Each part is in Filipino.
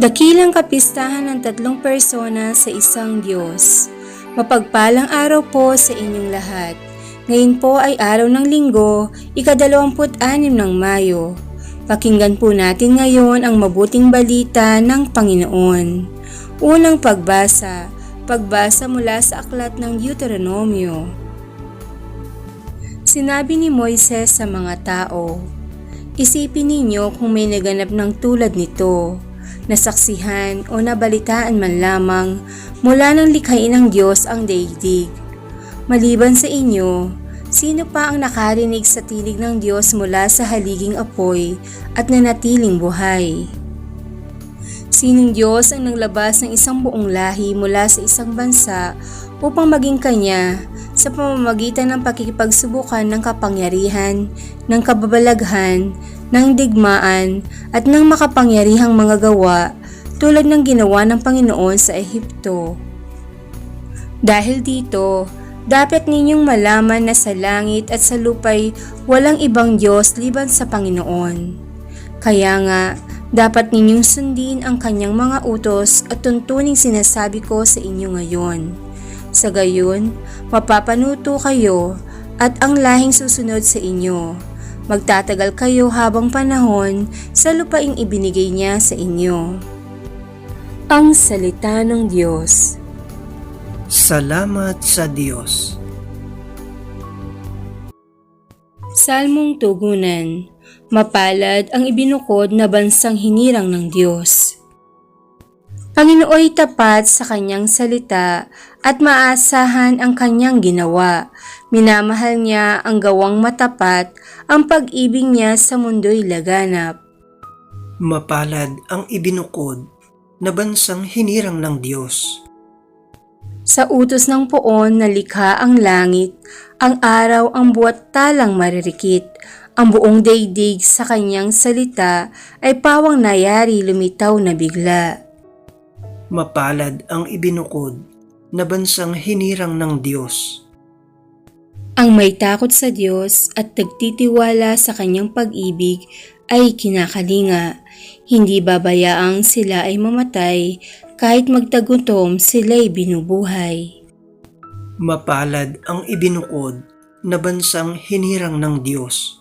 Dakilang kapistahan ng tatlong persona sa isang Diyos. Mapagpalang araw po sa inyong lahat. Ngayon po ay araw ng linggo, ikadalawamput-anim ng Mayo. Pakinggan po natin ngayon ang mabuting balita ng Panginoon. Unang pagbasa, pagbasa mula sa aklat ng Deuteronomio. Sinabi ni Moises sa mga tao, Isipin ninyo kung may naganap ng tulad nito, nasaksihan o nabalitaan man lamang mula ng likhain ng Diyos ang daigdig. Maliban sa inyo, sino pa ang nakarinig sa tinig ng Diyos mula sa haliging apoy at nanatiling buhay? Sinong Diyos ang naglabas ng isang buong lahi mula sa isang bansa upang maging kanya sa pamamagitan ng pakikipagsubukan ng kapangyarihan, ng kababalaghan, ng digmaan at ng makapangyarihang mga gawa tulad ng ginawa ng Panginoon sa Ehipto. Dahil dito, dapat ninyong malaman na sa langit at sa lupay walang ibang Diyos liban sa Panginoon. Kaya nga, dapat ninyong sundin ang kanyang mga utos at tuntuning sinasabi ko sa inyo ngayon. Sa gayon, mapapanuto kayo at ang lahing susunod sa inyo. Magtatagal kayo habang panahon sa lupaing ibinigay niya sa inyo. Ang Salita ng Diyos Salamat sa Diyos. Salmong Tugunan Mapalad ang ibinukod na bansang hinirang ng Diyos. Panginooy tapat sa kanyang salita at maasahan ang kanyang ginawa. Minamahal niya ang gawang matapat, ang pag-ibig niya sa mundo'y laganap. Mapalad ang ibinukod na bansang hinirang ng Diyos. Sa utos ng poon na likha ang langit, ang araw ang buwat talang maririkit, ang buong daigdig sa kanyang salita ay pawang nayari lumitaw na bigla. Mapalad ang ibinukod na bansang hinirang ng Diyos. Ang may takot sa Diyos at nagtitiwala sa kanyang pag-ibig ay kinakalinga. Hindi babayaang sila ay mamatay kahit magtagutom sila'y binubuhay. Mapalad ang ibinukod na bansang hinirang ng Diyos.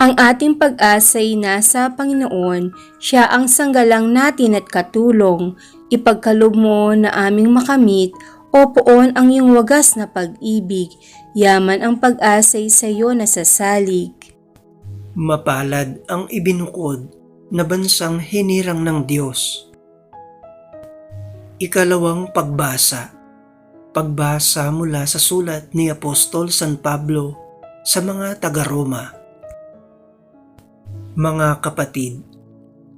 Ang ating pag-asa'y nasa Panginoon, siya ang sanggalang natin at katulong. Ipagkalob mo na aming makamit o poon ang iyong wagas na pag-ibig, yaman ang pag-asa'y sa iyo na sasalig. Mapalad ang ibinukod na bansang hinirang ng Diyos. Ikalawang pagbasa. Pagbasa mula sa sulat ni Apostol San Pablo sa mga taga-Roma. Mga kapatid,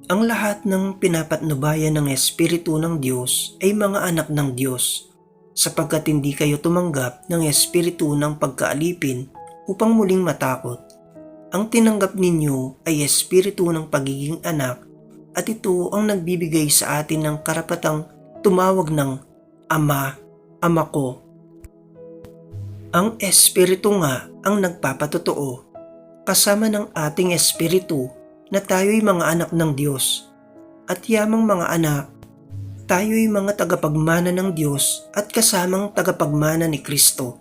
ang lahat ng pinapatnubayan ng Espiritu ng Diyos ay mga anak ng Diyos, sapagkat hindi kayo tumanggap ng Espiritu ng pagkaalipin upang muling matakot. Ang tinanggap ninyo ay Espiritu ng pagiging anak at ito ang nagbibigay sa atin ng karapatang tumawag ng Ama, Ama ko. Ang Espiritu nga ang nagpapatotoo kasama ng ating espiritu na tayo'y mga anak ng Diyos. At yamang mga anak, tayo'y mga tagapagmana ng Diyos at kasamang tagapagmana ni Kristo.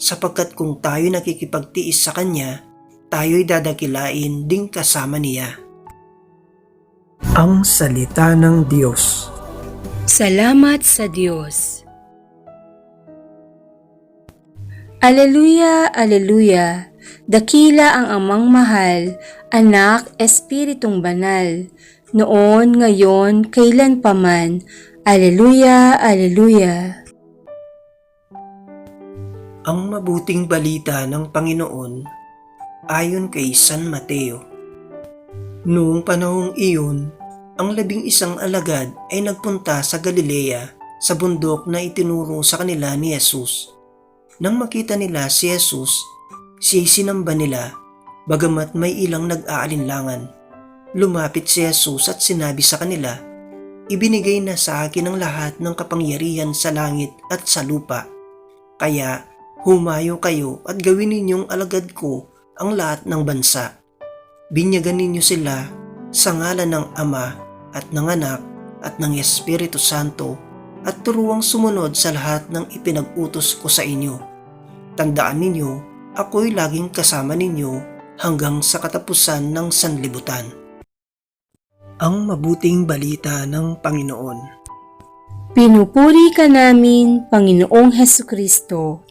Sapagkat kung tayo nakikipagtiis sa Kanya, tayo'y dadakilain ding kasama niya. Ang Salita ng Diyos Salamat sa Diyos. Aleluya, aleluya. Dakila ang amang mahal, anak, espiritong banal. Noon, ngayon, kailan paman. Aleluya, aleluya. Ang mabuting balita ng Panginoon ayon kay San Mateo. Noong panahong iyon, ang labing isang alagad ay nagpunta sa Galilea sa bundok na itinuro sa kanila ni Jesus. Nang makita nila si Jesus, siya'y sinamba nila, bagamat may ilang nag-aalinlangan. Lumapit si Jesus at sinabi sa kanila, Ibinigay na sa akin ang lahat ng kapangyarihan sa langit at sa lupa. Kaya humayo kayo at gawin ninyong alagad ko ang lahat ng bansa. Binyagan ninyo sila sa ngalan ng Ama at ng Anak at ng Espiritu Santo at turuang sumunod sa lahat ng ipinag-utos ko sa inyo. Tandaan ninyo, ako'y laging kasama ninyo hanggang sa katapusan ng sanlibutan. Ang mabuting balita ng Panginoon. Pinupuri ka namin, Panginoong Heso Kristo.